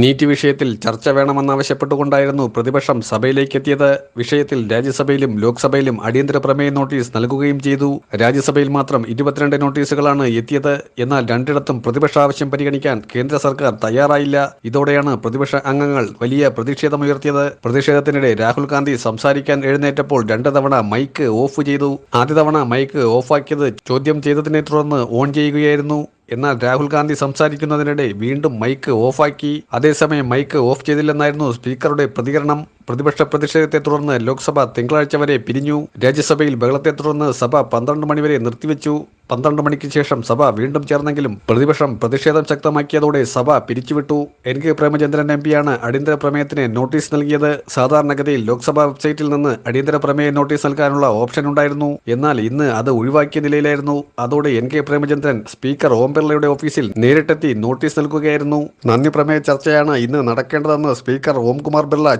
NEET വിഷയത്തിൽ ചർച്ച വേണമെന്നാവശ്യപ്പെട്ടുകൊണ്ടായിരുന്നു പ്രതിപക്ഷം സഭയിലേക്കെത്തിയത്. വിഷയത്തിൽ രാജ്യസഭയിലും ലോക്സഭയിലും അടിയന്തര പ്രമേയ നോട്ടീസ് നൽകുകയും ചെയ്തു. രാജ്യസഭയിൽ മാത്രം ഇരുപത്തിരണ്ട് നോട്ടീസുകളാണ് എത്തിയത്. എന്നാൽ രണ്ടിടത്തും പ്രതിപക്ഷ ആവശ്യം പരിഗണിക്കാൻ കേന്ദ്ര സർക്കാർ തയ്യാറായില്ല. ഇതോടെയാണ് പ്രതിപക്ഷ അംഗങ്ങൾ വലിയ പ്രതിഷേധമുയർത്തിയത്. പ്രതിഷേധത്തിനിടെ രാഹുൽ ഗാന്ധി സംസാരിക്കാൻ എഴുന്നേറ്റപ്പോൾ രണ്ട് തവണ മൈക്ക് ഓഫ് ചെയ്തു. ആദ്യ തവണ മൈക്ക് ഓഫാക്കിയത് ചോദ്യം ചെയ്തതിനെ തുടർന്ന് ഓൺ ചെയ്യുകയായിരുന്നു. എന്നാൽ രാഹുൽ ഗാന്ധി സംസാരിക്കുന്നതിനിടെ വീണ്ടും മൈക്ക് ഓഫാക്കി. അതേസമയം മൈക്ക് ഓഫ് ചെയ്തില്ലെന്നായിരുന്നു സ്പീക്കറുടെ പ്രതികരണം. പ്രതിപക്ഷ പ്രതിഷേധത്തെ തുടർന്ന് ലോക്സഭ തിങ്കളാഴ്ച വരെ പിരിഞ്ഞു. രാജ്യസഭയിൽ ബഹളത്തെ തുടർന്ന് സഭ പന്ത്രണ്ട് മണിവരെ നിർത്തിവെച്ചു. പന്ത്രണ്ട് മണിക്ക് ശേഷം സഭ വീണ്ടും ചേർന്നെങ്കിലും പ്രതിപക്ഷം പ്രതിഷേധം ശക്തമാക്കിയതോടെ സഭ പിരിച്ചുവിട്ടു. എൻ കെ പ്രേമചന്ദ്രൻ എം പിയാണ് അടിയന്തര പ്രമേയത്തിന് നോട്ടീസ് നൽകിയത്. സാധാരണഗതിയിൽ ലോക്സഭാ വെബ്സൈറ്റിൽ നിന്ന് അടിയന്തര പ്രമേയ നോട്ടീസ് നൽകാനുള്ള ഓപ്ഷൻ ഉണ്ടായിരുന്നു. എന്നാൽ ഇന്ന് അത് ഒഴിവാക്കിയ നിലയിലായിരുന്നു. അതോടെ N K Premachandran speaker Om ബിർളയുടെ ഓഫീസിൽ നേരിട്ടെത്തി നോട്ടീസ് നൽകുകയായിരുന്നു. നന്ദി പ്രമേയ ചർച്ചയാണ് ഇന്ന് നടക്കേണ്ടതെന്ന് സ്പീക്കർ ഓംകുമാർ ബിർള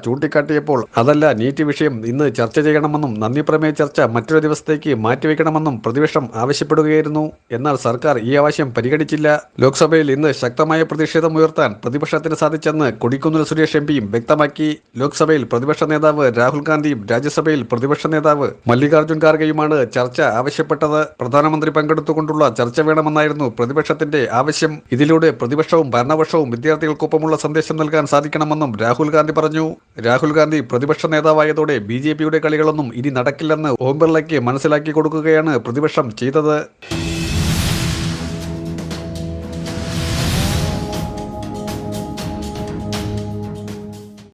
ചൂണ്ടിക്കാട്ടിയപ്പോൾ അതല്ല നീറ്റ് വിഷയം ഇന്ന് ചർച്ച ചെയ്യണമെന്നും നന്ദി പ്രമേയ ചർച്ച മറ്റൊരു ദിവസത്തേക്ക് മാറ്റിവെക്കണമെന്നും പ്രതിപക്ഷം ആവശ്യപ്പെടുകയായിരുന്നു എന്നാൽ സർക്കാർ ഈ ആവശ്യം പരിഗണിച്ചില്ല. ലോക്സഭയിൽ ഇന്ന് ശക്തമായ പ്രതിഷേധം ഉയർത്താൻ പ്രതിപക്ഷത്തിന് സാധിച്ചെന്ന് കൊടിക്കുന്നിൽ സുരേഷ് എം പിയും വ്യക്തമാക്കി. ലോക്സഭയിൽ പ്രതിപക്ഷ നേതാവ് രാഹുൽ ഗാന്ധിയും രാജ്യസഭയിൽ പ്രതിപക്ഷ നേതാവ് മല്ലികാർജുൻ ഖാർഗെയുമാണ് ചർച്ച ആവശ്യപ്പെട്ടത്. പ്രധാനമന്ത്രി പങ്കെടുത്തുകൊണ്ടുള്ള ചർച്ച വേണമെന്നായിരുന്നു പ്രതിപക്ഷത്തിന്റെ ആവശ്യം. ഇതിലൂടെ പ്രതിപക്ഷവും ഭരണപക്ഷവും വിദ്യാർത്ഥികൾക്കൊപ്പമുള്ള സന്ദേശം നൽകാൻ സാധിക്കണമെന്നും രാഹുൽ ഗാന്ധി പറഞ്ഞു. രാഹുൽ ഗാന്ധി പ്രതിപക്ഷ നേതാവായതോടെ ബി ജെ പിയുടെ കളികളൊന്നും ഇനി നടക്കില്ലെന്ന് ഓം ബിർളയ്ക്ക് മനസ്സിലാക്കി കൊടുക്കുകയാണ് പ്രതിപക്ഷം ചെയ്തത്.